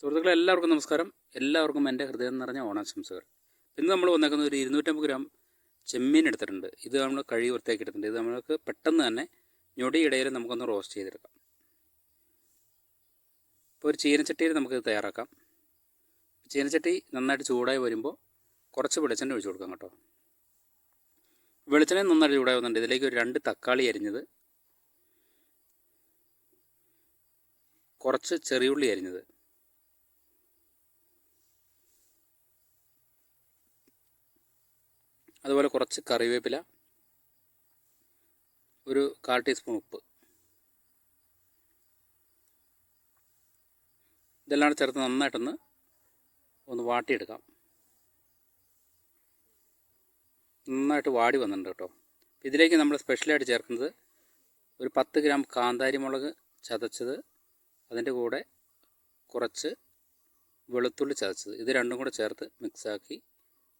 സുഹൃത്തുക്കളെ എല്ലാവർക്കും നമസ്കാരം. എല്ലാവർക്കും എന്റെ ഹൃദയം നിറഞ്ഞ ഓണാശംസകൾ. ഇന്ന് നമ്മൾ വന്നേക്കുന്ന ഒരു ഇരുന്നൂറ്റമ്പത് ഗ്രാം ചെമ്മീൻ എടുത്തിട്ടുണ്ട്. ഇത് നമ്മൾ കഴുകി വൃത്തിയാക്കി എടുത്തിട്ടുണ്ട് ഇത് നമുക്ക് പെട്ടെന്ന് തന്നെ ഞൊടിയിടയിൽ നമുക്കൊന്ന് റോസ്റ്റ് ചെയ്തെടുക്കാം. ഇപ്പോൾ ഒരു ചീനച്ചട്ടിയിൽ നമുക്കിത് തയ്യാറാക്കാം. ചീനച്ചട്ടി നന്നായിട്ട് ചൂടായി വരുമ്പോൾ കുറച്ച് വെളിച്ചെണ്ണ ഒഴിച്ചു കൊടുക്കാം കേട്ടോ. വെളിച്ചെണ്ണ നന്നായിട്ട് ചൂടായി വന്നിട്ടുണ്ട്. ഇതിലേക്ക് ഒരു രണ്ട് തക്കാളി അരിഞ്ഞത്. കുറച്ച് ചെറിയുള്ളി അരിഞ്ഞത്. അതുപോലെ കുറച്ച് കറിവേപ്പില ഒരു കാൽ ടീസ്പൂൺ ഉപ്പ്. ഇതെല്ലാം ചേർത്ത് നന്നായിട്ടൊന്ന് ഒന്ന് വാട്ടിയെടുക്കാം. നന്നായിട്ട് വാടി വന്നിട്ടുണ്ട് കേട്ടോ. ഇതിലേക്ക് നമ്മൾ സ്പെഷ്യലായിട്ട് ചേർക്കുന്നത് ഒരു പത്ത് ഗ്രാം കാന്താരി മുളക് ചതച്ചത് അതിന്റെ കൂടെ കുറച്ച് വെളുത്തുള്ളി ചതച്ചത്. ഇത് രണ്ടും കൂടെ ചേർത്ത് മിക്സാക്കി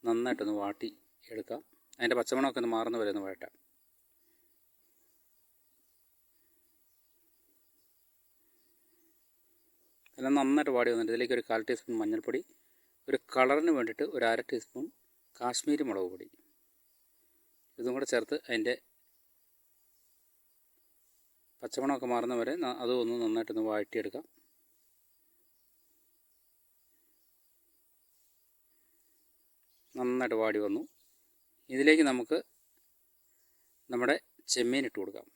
നന്നായിട്ടൊന്ന് വാട്ടി എടുക്കാം. അതിന്റെ പച്ചമണമൊക്കെ ഒന്ന് മാറുന്ന വരെ ഒന്ന് വഴട്ടാം എല്ലാം നന്നായിട്ട് വാടി വന്നിട്ട് ഇതിലേക്ക് ഒരു കാൽ ടീസ്പൂൺ മഞ്ഞൾപ്പൊടി ഒരു കളറിന് വേണ്ടിയിട്ട് ഒരു അര ടീസ്പൂൺ കാശ്മീരി മുളക് പൊടി. ഇതും കൂടെ ചേർത്ത് അതിന്റെ പച്ചമണമൊക്കെ മാറുന്ന വരെ ഒന്ന് നന്നായിട്ടൊന്ന് വഴറ്റിയെടുക്കാം. നന്നായിട്ട് വാടി വന്നു. ഇതിലേക്ക് നമുക്ക് നമ്മുടെ ചെമ്മീൻ ഇട്ട് കൊടുക്കാം.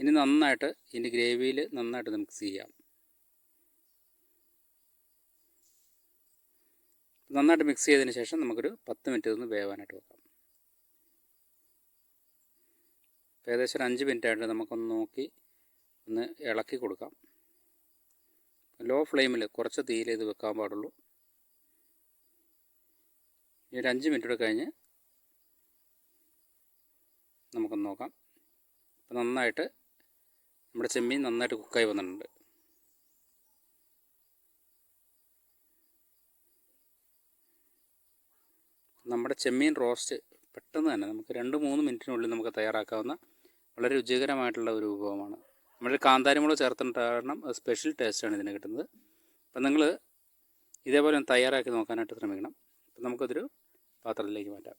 ഇനി നന്നായിട്ട് ഇതിന്റെ ഗ്രേവിയിൽ നന്നായിട്ട് നമുക്ക് ചെയ്യാം. നന്നായിട്ട് മിക്സ് ചെയ്തതിന് ശേഷം നമുക്കൊരു പത്ത് മിനിറ്റ് ഒന്ന് വേവാനായിട്ട് വെക്കാം. ഏകദേശം ഒരു അഞ്ച് മിനിറ്റ് ആയിട്ട് നമുക്കൊന്ന് നോക്കി ഒന്ന് ഇളക്കി കൊടുക്കാം. ലോ ഫ്ലെയിമിൽ കുറച്ച് തീയിൽ ഇത് വെക്കാൻ പാടുള്ളൂ. ഈ ഒരു അഞ്ച് മിനിറ്റ് കൂടെ കഴിഞ്ഞ് നമുക്കൊന്ന് നോക്കാം. അപ്പോൾ നന്നായിട്ട് നമ്മുടെ ചെമ്മീൻ നന്നായിട്ട് കുക്കായി വന്നിട്ടുണ്ട്. നമ്മുടെ ചെമ്മീൻ റോസ്റ്റ് പെട്ടെന്ന് തന്നെ നമുക്ക് രണ്ട് മൂന്ന് മിനിറ്റിനുള്ളിൽ നമുക്ക് തയ്യാറാക്കാവുന്ന വളരെ രുചികരമായിട്ടുള്ള ഒരു വിഭവമാണ്. നമ്മൾ കാന്താരിമുളക് ചേർത്തിട്ട് കാരണം സ്പെഷ്യൽ ടേസ്റ്റാണ് ഇതിന് കിട്ടുന്നത്. അപ്പം നിങ്ങൾ ഇതേപോലെ തയ്യാറാക്കി നോക്കാനായിട്ട് ശ്രമിക്കണം. അപ്പം നമുക്കതൊരു പാത്രത്തിലേക്ക് മാറ്റാം.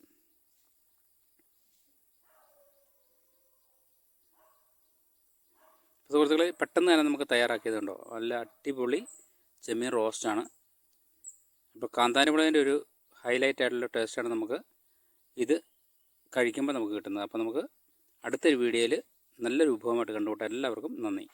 സുഹൃത്തുക്കളെ പെട്ടെന്ന് തന്നെ നമുക്ക് തയ്യാറാക്കിയതുണ്ടോ? നല്ല അടിപൊളി ചെമ്മീൻ റോസ്റ്റാണ് അപ്പോൾ കാന്താരിമുളകിന്റെ ഒരു ഹൈലൈറ്റ് ആയിട്ടുള്ള ടേസ്റ്റാണ് നമുക്ക് ഇത് കഴിക്കുമ്പോൾ നമുക്ക് കിട്ടുന്നത്. അപ്പോൾ നമുക്ക് അടുത്തൊരു വീഡിയോയിൽ നല്ലൊരു വിഭവമായിട്ട് കണ്ടുകൂട്ടാം എല്ലാവർക്കും നന്ദി.